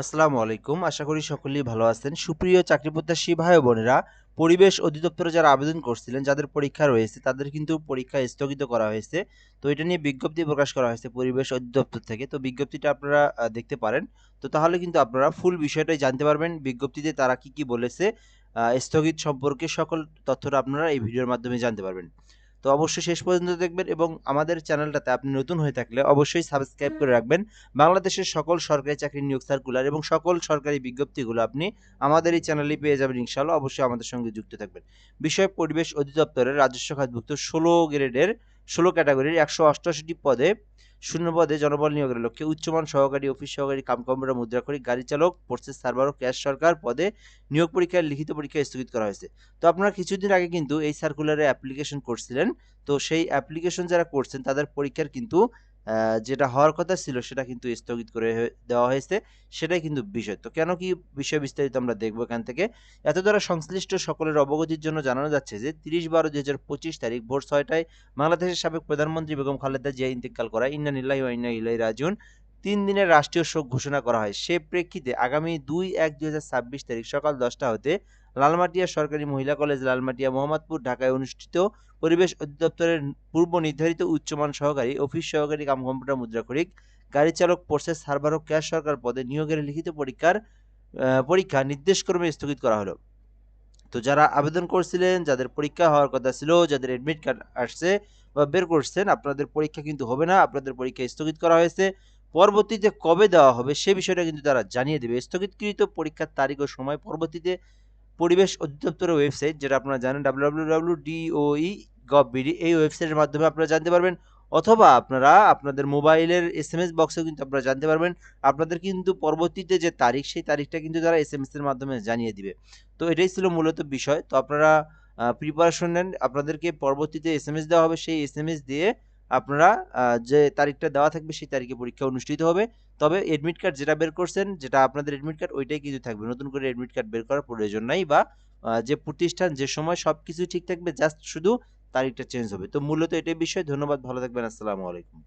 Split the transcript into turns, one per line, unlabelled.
আসসালামু আলাইকুম। আশা করি সকলেই ভালো আছেন। সুপ্রিয় চাকরি প্রত্যাশী ভাই বোনেরা, পরিবেশ অধিদপ্তরে যারা আবেদন করছিলেন, যাদের পরীক্ষা রয়েছে, তাদের কিন্তু পরীক্ষা স্থগিত করা হয়েছে। তো এটা নিয়ে বিজ্ঞপ্তি প্রকাশ করা হয়েছে পরিবেশ অধিদপ্তর থেকে। তো বিজ্ঞপ্তিটা আপনারা দেখতে পারেন। তো তাহলে কিন্তু আপনারা ফুল বিষয়টাই জানতে পারবেন। বিজ্ঞপ্তিতে তারা কি কি বলেছে স্থগিত সম্পর্কে সকল তথ্যটা আপনারা এই ভিডিওর মাধ্যমে জানতে পারবেন। অবশ্যই শেষ পর্যন্ত দেখবেন এবং আমাদের চ্যানেলটাতে আপনি নতুন হয়ে থাকলে অবশ্যই সাবস্ক্রাইব করে রাখবেন। বাংলাদেশের সকল সরকারি চাকরি নিয়োগ সার্কুলার এবং সকল সরকারি বিজ্ঞপ্তিগুলো আপনি আমাদের এই চ্যানেলে পেয়ে যাবেন ইনশাল্লাহ অবশ্যই আমাদের সঙ্গে যুক্ত থাকবেন। বিষয় পরিবেশ অধিদপ্তরের রাজস্ব খাতভুক্ত ষোলো গ্রেডের ষোলো ক্যাটাগরির একশো অষ্টআশিটি পদে শূন্য পদে জনবল নিয়োগের লক্ষ্যে উচ্চমান সহকারী, অফিস সহকারী কাম কম্পিউটার মুদ্রাক্ষরিক, গাড়ি চালক প্রসেস সার্ভার ও ক্যাশ সরকার পদে নিয়োগ পরীক্ষার লিখিত পরীক্ষা স্থগিত করা হয়েছে। তো আপনারা কিছুদিন আগে কিন্তু এই সার্কুলারে অ্যাপ্লিকেশন করছিলেন। তো সেই অ্যাপ্লিকেশন যারা করছেন, তাদের পরীক্ষার কিন্তু যেটা হওয়ার কথা ছিল সেটা কিন্তু স্থগিত করে দেওয়া হয়েছে, সেটাই কিন্তু বিষয়। তো কেন কি বিষয় বিস্তারিত আমরা দেখব এখান থেকে? এত দ্বারা সংশ্লিষ্ট সকলের অবগতির জন্য জানানো যাচ্ছে যে, তিরিশ বারো দুই হাজার পঁচিশ তারিখ ভোর ছয়টায় বাংলাদেশের সাবেক প্রধানমন্ত্রী বেগম খালেদা জিয়া ইন্তেকাল করা ইন্না নিল্লাহি ওয়া ইন্না ইলাইহি রাজিউন তিন দিনের রাষ্ট্রীয় শোক ঘোষণা করা হয়। সে প্রেক্ষিতে আগামী দুই এক দুই হাজার ছাব্বিশ তারিখ সকাল দশটা হতে লালমাটিয়া সরকারি মহিলা কলেজ, লালমাটিয়া মোহাম্মদপুর, ঢাকায় অনুষ্ঠিত পরিবেশ অধিদপ্তরের পূর্ব নির্ধারিত উচ্চমান সহকারী, অফিস সহকারী কাম কম্পিউটার মুদ্রাক্ষরিক গাড়ি চালক, প্রসেস সার্ভার ও ক্যাশ সরকার পদে নিয়োগের লিখিত পরীক্ষার পরীক্ষা নির্দেশক্রমে স্থগিত করা হলো। তো যারা আবেদন করছিলেন, যাদের পরীক্ষা হওয়ার কথা ছিল, যাদের অ্যাডমিট কার্ড আসছে বা বের করছেন, আপনাদের পরীক্ষা কিন্তু হবে না, আপনাদের পরীক্ষা স্থগিত করা হয়েছে। পরবর্তীতে কবে দেওয়া হবে সে বিষয়টা কিন্তু তারা জানিয়ে দেবে। স্থগিতকৃত পরীক্ষার তারিখ ও সময় পরবর্তীতে পরিবেশ অধিদপ্তরের ওয়েবসাইট, যেটা আপনারা জানেন ডাব্লিউ ডিওই গভবিডি এই ওয়েবসাইটের মাধ্যমে আপনারা জানতে পারবেন, অথবা আপনারা আপনাদের মোবাইলের এস এম এস বক্সেও কিন্তু আপনারা জানতে পারবেন। আপনাদের কিন্তু পরবর্তীতে যে তারিখ, সেই তারিখটা কিন্তু তারা এস এম এস এর মাধ্যমে জানিয়ে দিবে। তো এটাই ছিল মূলত বিষয়। তো আপনারা প্রিপারেশন নেন। আপনাদেরকে পরবর্তীতে এস এম এস দেওয়া হবে। সেই এস এম এস দিয়ে আপনারা যে তারিখটা দেওয়া থাকবে সেই তারিখে পরীক্ষা অনুষ্ঠিত হবে। তবে এডমিট কার্ড যেটা বের করছেন, যেটা আপনাদের এডমিট কার্ড ওইটাই কিন্তু থাকবে। নতুন করে এডমিট কার্ড বের করার প্রয়োজন নাই বা যে প্রতিষ্ঠান, যে সময় সব কিছু ঠিক থাকবে জাস্ট শুধু তারিখটা চেঞ্জ হবে। তো মূলত এটাই বিষয়। ধন্যবাদ, ভালো থাকবেন, আসসালামু আলাইকুম।